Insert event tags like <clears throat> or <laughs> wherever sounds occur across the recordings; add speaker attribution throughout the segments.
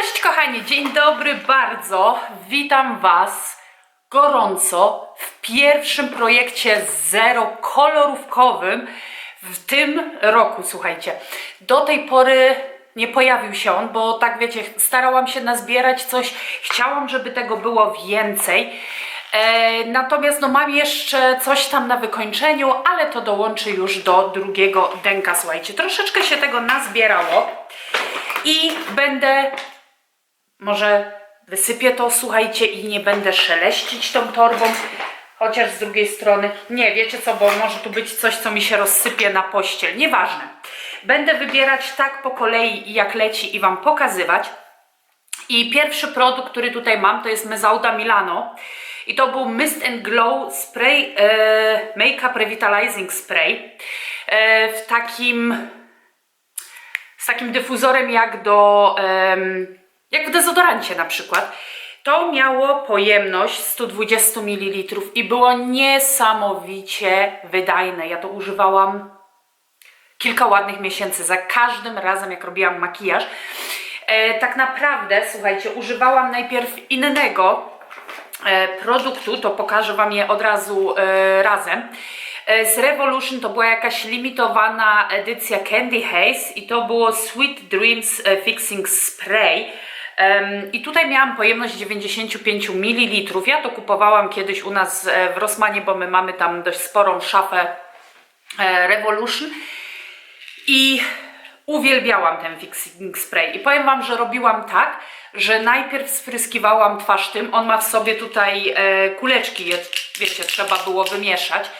Speaker 1: Cześć kochani, dzień dobry bardzo. Witam Was gorąco w pierwszym projekcie zero kolorówkowym w tym roku, słuchajcie. Do tej pory nie pojawił się on, bo tak wiecie, starałam się nazbierać coś, chciałam, żeby tego było więcej. E, natomiast no mam jeszcze coś tam na wykończeniu, ale to dołączy już do drugiego denka, słuchajcie. Troszeczkę się tego nazbierało i będę może wysypię to, słuchajcie, i nie będę szeleścić tą torbą. Chociaż z drugiej strony, nie, wiecie co, bo może tu być coś, co mi się rozsypie na pościel. Nieważne. Będę wybierać tak po kolei, jak leci i Wam pokazywać. I pierwszy produkt, który tutaj mam, to jest Mezauda Milano. I to był Mist and Glow Spray e, Makeup Revitalizing Spray. E, w takim z takim dyfuzorem jak do jak w dezodorancie na przykład. To miało pojemność 120 ml i było niesamowicie wydajne. Ja to używałam kilka ładnych miesięcy za każdym razem, jak robiłam makijaż. E, tak naprawdę, słuchajcie, używałam najpierw innego e, produktu, to pokażę Wam je od razu e, razem. E, Z Revolution to była jakaś limitowana edycja Candy Haze i to było Sweet Dreams e, Fixing Spray. I tutaj miałam pojemność 95 ml. Ja to kupowałam kiedyś u nas e, w Rossmanie, bo my mamy tam dość sporą szafę e, Revolution. I uwielbiałam ten fixing spray. I powiem Wam, że robiłam tak, że najpierw spryskiwałam twarz tym. On ma w sobie tutaj e, kuleczki, wiecie, trzeba było wymieszać.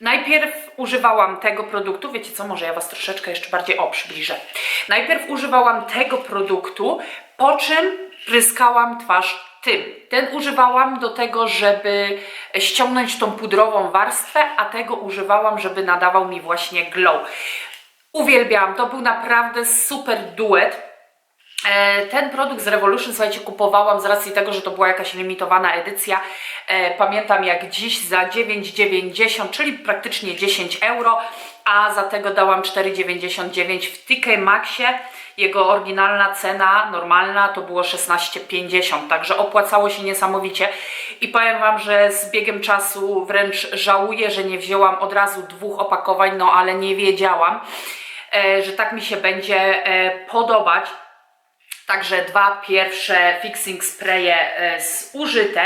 Speaker 1: Najpierw używałam tego produktu, wiecie co, może ja Was troszeczkę jeszcze bardziej o przybliżę. Najpierw używałam tego produktu, po czym pryskałam twarz tym. Ten używałam do tego, żeby ściągnąć tą pudrową warstwę, a tego używałam, żeby nadawał mi właśnie glow. Uwielbiałam, to był naprawdę super duet. E, Ten produkt z Revolution, słuchajcie, kupowałam z racji tego, że to była jakaś limitowana edycja. E, Pamiętam jak dziś za 9,90, czyli praktycznie 10 euro, a za tego dałam 4,99 w TK Maxie. Jego oryginalna cena normalna to było 16,50, także opłacało się niesamowicie. I powiem Wam, że z biegiem czasu wręcz żałuję, że nie wzięłam od razu dwóch opakowań, no ale nie wiedziałam, e, że tak mi się będzie podobać. Także dwa pierwsze fixing spraye e, zużyte.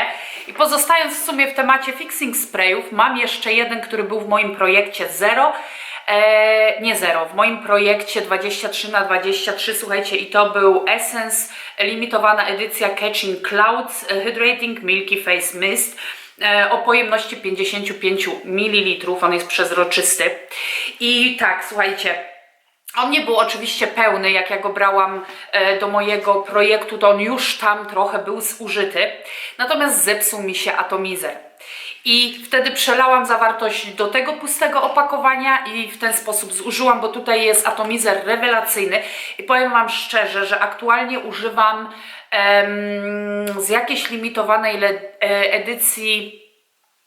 Speaker 1: I pozostając w sumie w temacie fixing sprayów, mam jeszcze jeden, który był w moim projekcie Zero. E, nie Zero, w moim projekcie 23 na 23 słuchajcie, i to był Essence, limitowana edycja Catching Clouds e, Hydrating Milky Face Mist e, o pojemności 55 ml. On jest przezroczysty. I tak, słuchajcie, on nie był oczywiście pełny, jak ja go brałam e, do mojego projektu, to on już tam trochę był zużyty, natomiast zepsuł mi się atomizer. I wtedy przelałam zawartość do tego pustego opakowania i w ten sposób zużyłam, bo tutaj jest atomizer rewelacyjny. I powiem Wam szczerze, że aktualnie używam em, z jakiejś limitowanej e, edycji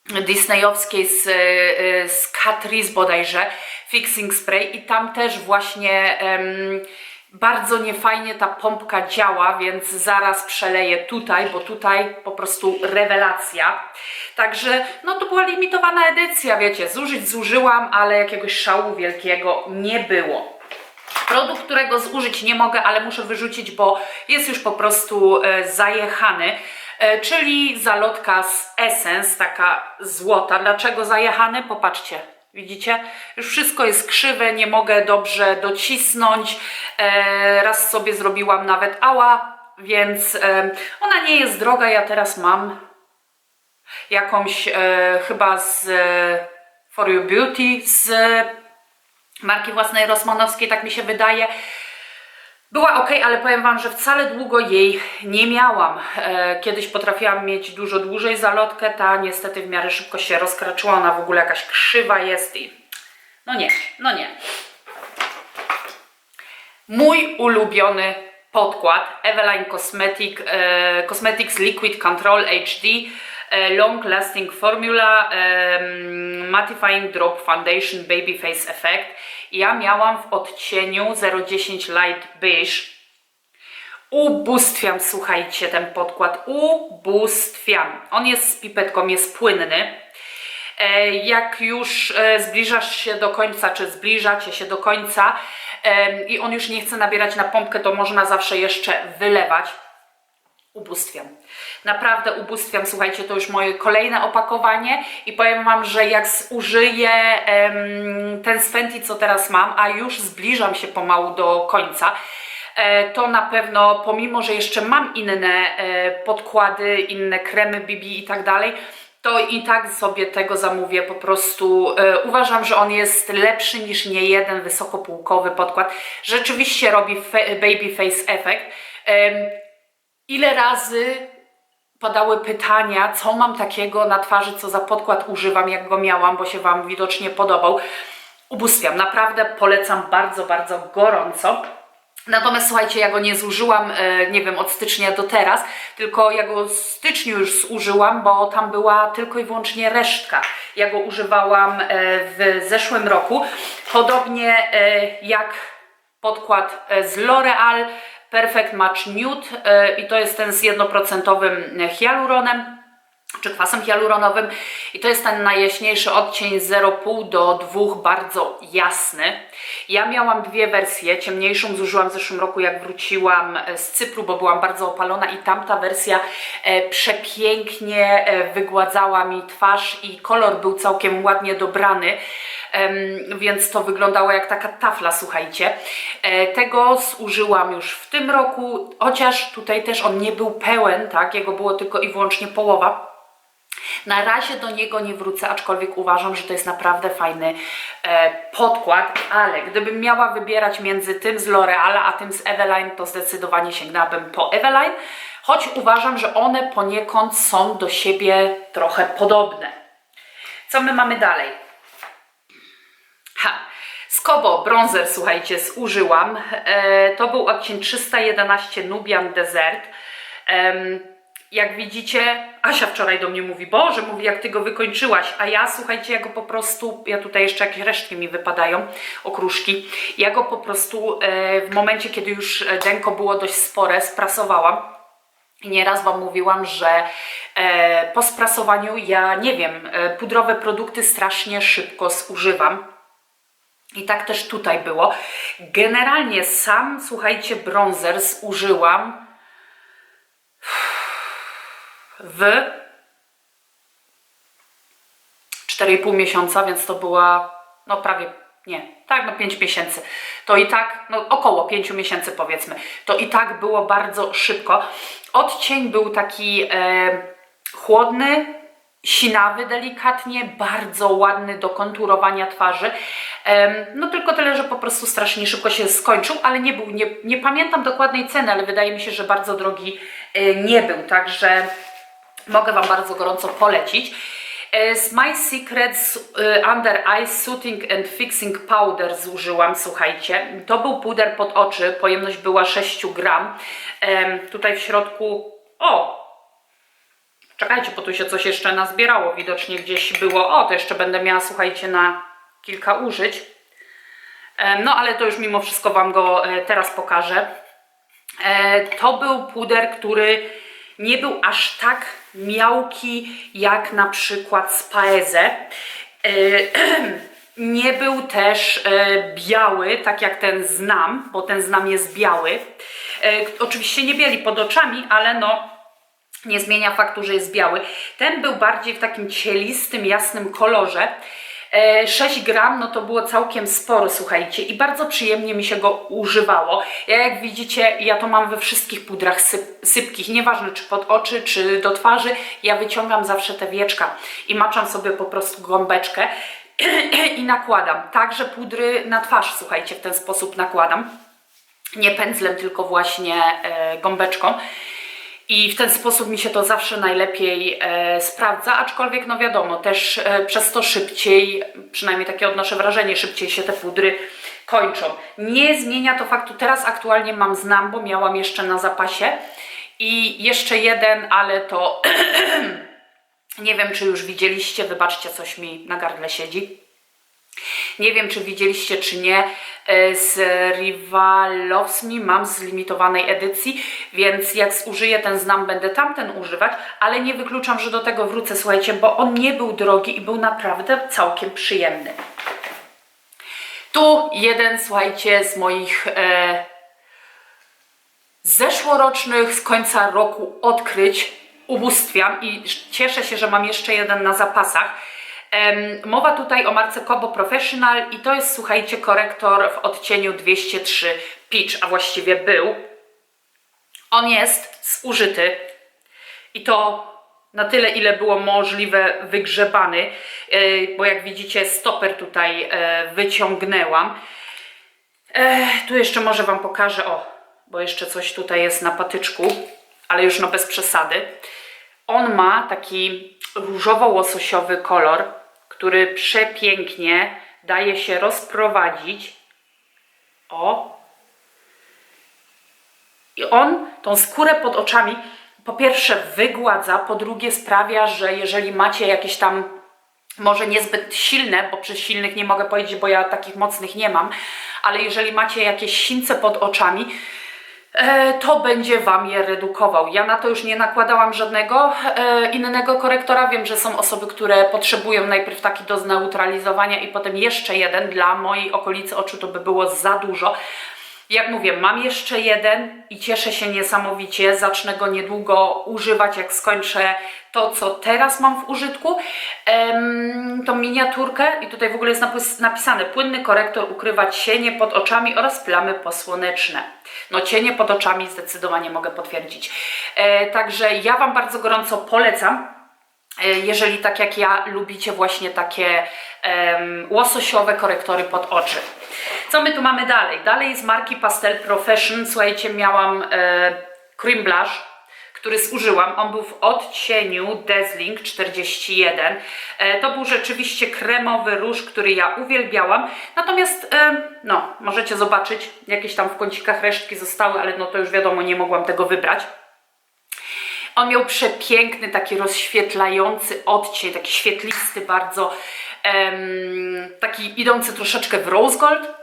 Speaker 1: disneyowskiej z, e, z Catrice bodajże, Fixing Spray i tam też właśnie em, bardzo niefajnie ta pompka działa, więc zaraz przeleję tutaj, bo tutaj po prostu rewelacja. Także no to była limitowana edycja, wiecie, zużyć zużyłam, ale jakiegoś szału wielkiego nie było. Produkt, którego zużyć nie mogę, ale muszę wyrzucić, bo jest już po prostu e, zajechany, czyli zalotka z Essence, taka złota. Dlaczego zajechany? Popatrzcie. Widzicie? Już wszystko jest krzywe, nie mogę dobrze docisnąć. E, raz sobie zrobiłam nawet ała, więc e, ona nie jest droga. Ja teraz mam jakąś e, chyba z e, For You Beauty z marki własnej Rosmanowskiej, tak mi się wydaje. Była ok, ale powiem Wam, że wcale długo jej nie miałam. E, kiedyś potrafiłam mieć dużo dłużej zalotkę, ta niestety w miarę szybko się rozkraczyła, ona w ogóle jakaś krzywa jest i... No nie, no nie. Mój ulubiony podkład Eveline Cosmetic, e, Cosmetics Liquid Control HD e, Long Lasting Formula em, Mattifying Drop Foundation Baby Face Effect. Ja miałam w odcieniu 010 Light Beige Ubóstwiam, słuchajcie, ten podkład. Ubóstwiam. On jest z pipetką, jest płynny. E, Jak już e, zbliżasz się do końca, czy zbliżacie się do końca em, i on już nie chce nabierać na pompkę, to można zawsze jeszcze wylewać. Ubóstwiam. Naprawdę ubóstwiam. Słuchajcie, to już moje kolejne opakowanie i powiem Wam, że jak zużyję em, ten Fenty, co teraz mam, a już zbliżam się pomału do końca, e, to na pewno, pomimo, że jeszcze mam inne e, podkłady, inne kremy BB i tak dalej, to i tak sobie tego zamówię. Po prostu e, uważam, że on jest lepszy niż nie jeden wysokopółkowy podkład. Rzeczywiście robi baby face effect. Em, Ile razy padały pytania, co mam takiego na twarzy, co za podkład używam, jak go miałam, bo się Wam widocznie podobał. Ubóstwiam, naprawdę polecam bardzo, bardzo gorąco. Natomiast słuchajcie, ja go nie zużyłam, e, nie wiem, od stycznia do teraz, tylko ja go w styczniu już zużyłam, bo tam była tylko i wyłącznie resztka. Ja go używałam e, w zeszłym roku. Podobnie e, jak podkład z L'Oreal Perfect Match Nude e, i to jest ten z jednoprocentowym hialuronem czy kwasem hialuronowym i to jest ten najjaśniejszy odcień 0,5 do 2, bardzo jasny. Ja miałam dwie wersje, ciemniejszą zużyłam w zeszłym roku jak wróciłam e, z Cypru, bo byłam bardzo opalona i tamta wersja e, przepięknie e, wygładzała mi twarz i kolor był całkiem ładnie dobrany. Więc to wyglądało jak taka tafla, słuchajcie. E, tego zużyłam już w tym roku, chociaż tutaj też on nie był pełen, tak, jego było tylko i wyłącznie połowa. Na razie do niego nie wrócę, aczkolwiek uważam, że to jest naprawdę fajny e, podkład, ale gdybym miała wybierać między tym z L'Oreala, a tym z Eveline, to zdecydowanie sięgnęłabym po Eveline, choć uważam, że one poniekąd są do siebie trochę podobne. Co my mamy dalej? Skobo bronzer, słuchajcie, zużyłam. E, to był odcień 311 Nubian Desert. Jak widzicie, Asia wczoraj do mnie mówi, Boże, mówi, jak ty go wykończyłaś, a ja, słuchajcie, ja go po prostu, ja tutaj jeszcze jakieś resztki mi wypadają, okruszki, ja go po prostu e, w momencie, kiedy już e, denko było dość spore, sprasowałam. Nieraz Wam mówiłam, że po sprasowaniu ja, nie wiem, pudrowe produkty strasznie szybko zużywam. I tak też tutaj było. Generalnie sam, słuchajcie, bronzer zużyłam w 4,5 miesiąca, więc to była no prawie, nie, tak, no 5 miesięcy. To i tak, no około 5 miesięcy powiedzmy. To i tak było bardzo szybko. Odcień był taki e, chłodny, sinawy delikatnie, bardzo ładny do konturowania twarzy. No tylko tyle, że po prostu strasznie szybko się skończył, ale nie był, nie, nie pamiętam dokładnej ceny, ale wydaje mi się, że bardzo drogi e, nie był, także mogę Wam bardzo gorąco polecić. E, Z My Secrets e, Under Eye Soothing and Fixing Powder zużyłam, słuchajcie. To był puder pod oczy, pojemność była 6 gram. Tutaj w środku, o, Czekajcie, bo tu się coś jeszcze nazbierało. Widocznie gdzieś było. O, to jeszcze będę miała, słuchajcie, na kilka użyć. No, ale to już mimo wszystko Wam go e, teraz pokażę. E, To był puder, który nie był aż tak miałki jak na przykład z Paeze. E, <clears throat> Nie był też biały, tak jak ten znam, bo ten znam jest biały. Oczywiście nie bieli pod oczami, ale no nie zmienia faktu, że jest biały. Ten był bardziej w takim cielistym, jasnym kolorze. E, 6 gram, no to było całkiem sporo, słuchajcie, i bardzo przyjemnie mi się go używało. Ja jak widzicie, ja to mam we wszystkich pudrach syp, sypkich, nieważne czy pod oczy, czy do twarzy, ja wyciągam zawsze te wieczka i maczam sobie po prostu gąbeczkę <clears throat> i nakładam. Także pudry na twarz, słuchajcie, w ten sposób nakładam. Nie pędzlem, tylko właśnie e, gąbeczką. I w ten sposób mi się to zawsze najlepiej e, sprawdza, aczkolwiek no wiadomo, też e, przez to szybciej, przynajmniej takie odnoszę wrażenie, szybciej się te pudry kończą. Nie zmienia to faktu, teraz aktualnie mam znam, bo miałam jeszcze na zapasie i jeszcze jeden, ale to <clears throat> nie wiem czy już widzieliście, wybaczcie coś mi na gardle siedzi. Nie wiem, czy widzieliście, czy nie. e, Z Rival Loves Me mam z limitowanej edycji, więc jak zużyję ten znam, będę tamten używać, ale nie wykluczam, że do tego wrócę, słuchajcie, bo on nie był drogi i był naprawdę całkiem przyjemny. Tu jeden, słuchajcie, z moich e, zeszłorocznych, z końca roku odkryć. Ubóstwiam i cieszę się, że mam jeszcze jeden na zapasach. Mowa tutaj o marce Kobo Professional i to jest, słuchajcie, korektor w odcieniu 203 Peach, a właściwie był. On jest zużyty i to na tyle, ile było możliwe wygrzebany, yy, bo jak widzicie stoper tutaj e, wyciągnęłam. E, tu jeszcze może Wam pokażę, o, bo jeszcze coś tutaj jest na patyczku, ale już no bez przesady. On ma taki różowo-łososiowy kolor, który przepięknie daje się rozprowadzić. O, i on tą skórę pod oczami po pierwsze wygładza, po drugie sprawia, że jeżeli macie jakieś tam może niezbyt silne, bo przy silnych nie mogę powiedzieć, bo ja takich mocnych nie mam, ale jeżeli macie jakieś sińce pod oczami, to będzie Wam je redukował. Ja na to już nie nakładałam żadnego e, innego korektora. Wiem, że są osoby, które potrzebują najpierw taki do zneutralizowania i potem jeszcze jeden. Dla mojej okolicy oczu to by było za dużo. Jak mówię, mam jeszcze jeden i cieszę się niesamowicie. Zacznę go niedługo używać, jak skończę to, co teraz mam w użytku. Em, tą miniaturkę i tutaj w ogóle jest napis, napisane płynny korektor ukrywa cienie pod oczami oraz plamy posłoneczne. No cienie pod oczami zdecydowanie mogę potwierdzić. E, także ja Wam bardzo gorąco polecam. E, jeżeli tak jak ja lubicie właśnie takie em, łososiowe korektory pod oczy. Co my tu mamy dalej? Dalej z marki Pastel Profession. Słuchajcie, miałam e, cream blush, który zużyłam. On był w odcieniu Dazzling 41. E, to był rzeczywiście kremowy róż, który ja uwielbiałam. Natomiast, e, no, możecie zobaczyć, jakieś tam w kącikach resztki zostały, ale no to już wiadomo, nie mogłam tego wybrać. On miał przepiękny, taki rozświetlający odcień, taki świetlisty bardzo, taki idący troszeczkę w rose gold.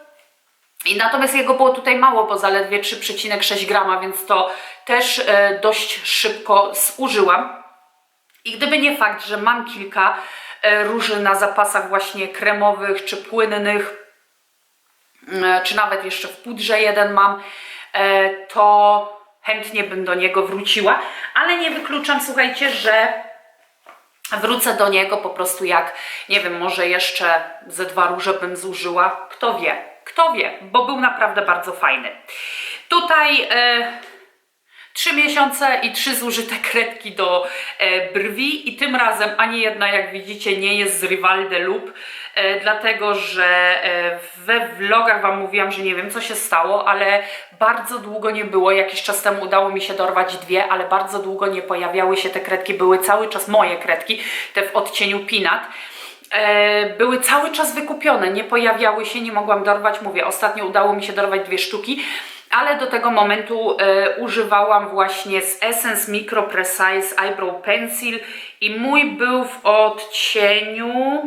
Speaker 1: I natomiast jego było tutaj mało, bo zaledwie 3,6 grama, więc to też e, dość szybko zużyłam. I gdyby nie fakt, że mam kilka e, róży na zapasach właśnie kremowych czy płynnych, e, czy nawet jeszcze w pudrze jeden mam, e, to chętnie bym do niego wróciła, ale nie wykluczam, słuchajcie, że wrócę do niego po prostu jak, nie wiem, może jeszcze ze dwa róże bym zużyła, kto wie, kto wie, bo był naprawdę bardzo fajny. Tutaj e, trzy miesiące i trzy zużyte <laughs> kredki do e, brwi i tym razem ani jedna, jak widzicie, nie jest z Rival de Loop, e, dlatego że e, we vlogach Wam mówiłam, że nie wiem co się stało, ale bardzo długo nie było, jakiś czas temu udało mi się dorwać dwie, ale bardzo długo nie pojawiały się te kredki, były cały czas moje kredki, te w odcieniu. E, były cały czas wykupione, nie pojawiały się, nie mogłam dorwać. Mówię, ostatnio udało mi się dorwać dwie sztuki, ale do tego momentu e, używałam właśnie z Essence Micro Precise Eyebrow Pencil i mój był w odcieniu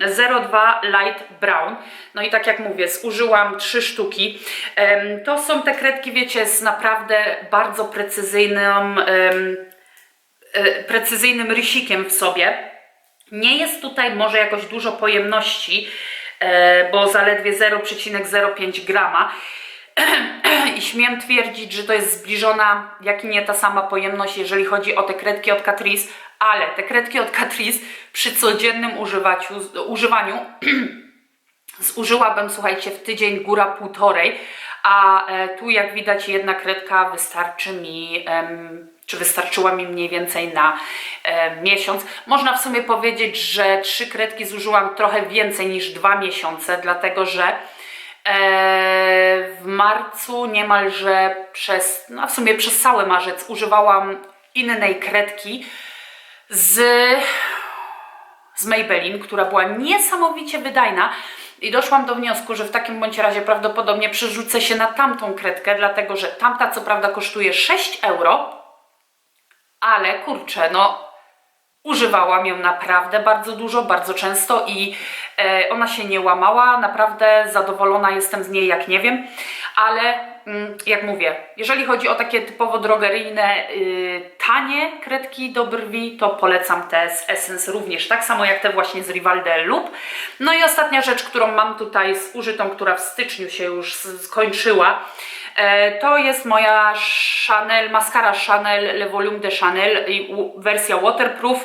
Speaker 1: 02 Light Brown. No i tak jak mówię, zużyłam trzy sztuki. Em, to są te kredki, wiecie, z naprawdę bardzo precyzyjnym, em, e, precyzyjnym rysikiem w sobie. Nie jest tutaj może jakoś dużo pojemności, e, bo zaledwie 0,05 grama. <clears throat> I śmiem twierdzić, że to jest zbliżona, jak i nie ta sama pojemność, jeżeli chodzi o te kredki od Catrice, ale te kredki od Catrice przy codziennym używaciu, używaniu <clears throat> zużyłabym, słuchajcie, w tydzień góra półtorej, a e, tu jak widać jedna kredka wystarczy mi, em, czy wystarczyła mi mniej więcej na e, miesiąc. Można w sumie powiedzieć, że trzy kredki zużyłam trochę więcej niż dwa miesiące, dlatego że w marcu niemalże przez, no w sumie przez cały marzec używałam innej kredki z z Maybelline, która była niesamowicie wydajna i doszłam do wniosku, że w takim bądź razie prawdopodobnie przerzucę się na tamtą kredkę, dlatego że tamta co prawda kosztuje 6 euro, ale kurczę, no używałam ją naprawdę bardzo dużo, bardzo często i E, ona się nie łamała, naprawdę zadowolona jestem z niej jak nie wiem, ale mm, jak mówię, jeżeli chodzi o takie typowo drogeryjne, y, tanie kredki do brwi, to polecam te z Essence również, tak samo jak te właśnie z Rivalde lub. No i ostatnia rzecz, którą mam tutaj zużytą, która w styczniu się już skończyła, e, to jest moja Chanel, maskara Chanel Le Volume de Chanel wersja waterproof.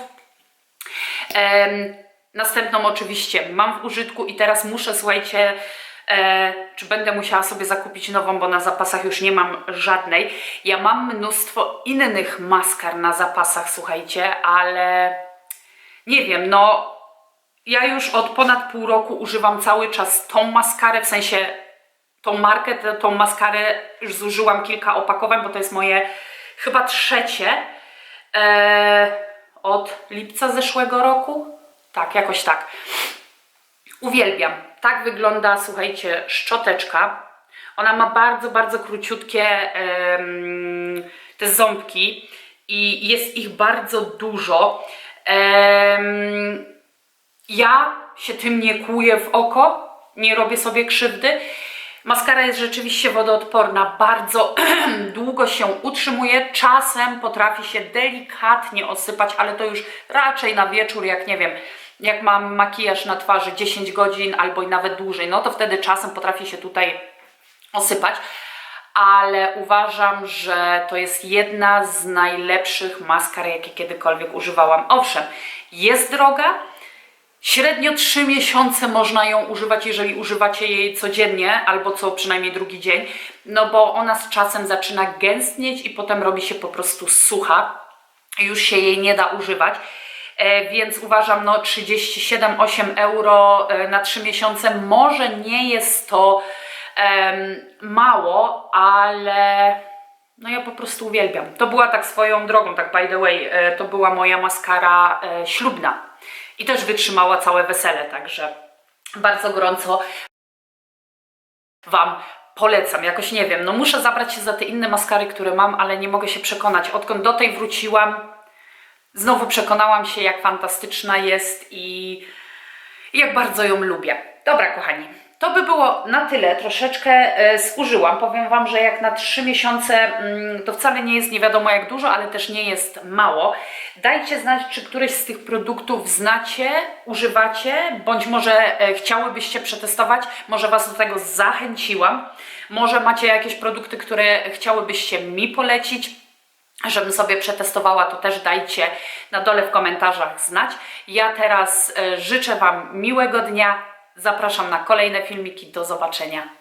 Speaker 1: Następną oczywiście mam w użytku i teraz muszę, słuchajcie, e, czy będę musiała sobie zakupić nową, bo na zapasach już nie mam żadnej. Ja mam mnóstwo innych maskar na zapasach, słuchajcie, ale nie wiem, no ja już od ponad pół roku używam cały czas tą maskarę, w sensie tą markę, tą maskarę już zużyłam kilka opakowań, bo to jest moje chyba trzecie e, od lipca zeszłego roku. Tak, jakoś tak. Uwielbiam. Tak wygląda, słuchajcie, szczoteczka. Ona ma bardzo, bardzo króciutkie em, te ząbki i jest ich bardzo dużo. Em, ja się tym nie kłuję w oko, nie robię sobie krzywdy. Maskara jest rzeczywiście wodoodporna, bardzo <clears throat> długo się utrzymuje. Czasem potrafi się delikatnie osypać, ale to już raczej na wieczór, jak nie wiem, jak mam makijaż na twarzy 10 godzin albo i nawet dłużej, no to wtedy czasem potrafi się tutaj osypać. Ale uważam, że to jest jedna z najlepszych maskar, jakie kiedykolwiek używałam. Owszem, jest droga, Średnio 3 miesiące można ją używać, jeżeli używacie jej codziennie, albo co przynajmniej drugi dzień, no bo ona z czasem zaczyna gęstnieć i potem robi się po prostu sucha. Już się jej nie da używać. E, więc uważam, no 37-8 euro e, na 3 miesiące może nie jest to em, mało, ale no ja po prostu uwielbiam. To była tak swoją drogą, tak by the way, e, to była moja maskara ślubna i też wytrzymała całe wesele, także bardzo gorąco Wam polecam. Jakoś nie wiem, no muszę zabrać się za te inne maskary, które mam, ale nie mogę się przekonać. Odkąd do tej wróciłam, znowu przekonałam się, jak fantastyczna jest i jak bardzo ją lubię. Dobra, kochani, to by było na tyle. Troszeczkę e, zużyłam. Powiem Wam, że jak na 3 miesiące mm, to wcale nie jest nie wiadomo jak dużo, ale też nie jest mało. Dajcie znać, czy któryś z tych produktów znacie, używacie, bądź może e, chciałybyście przetestować. Może Was do tego zachęciłam. Może macie jakieś produkty, które chciałybyście mi polecić żebym sobie przetestowała, to też dajcie na dole w komentarzach znać. Ja teraz e, życzę Wam miłego dnia. Zapraszam na kolejne filmiki. Do zobaczenia.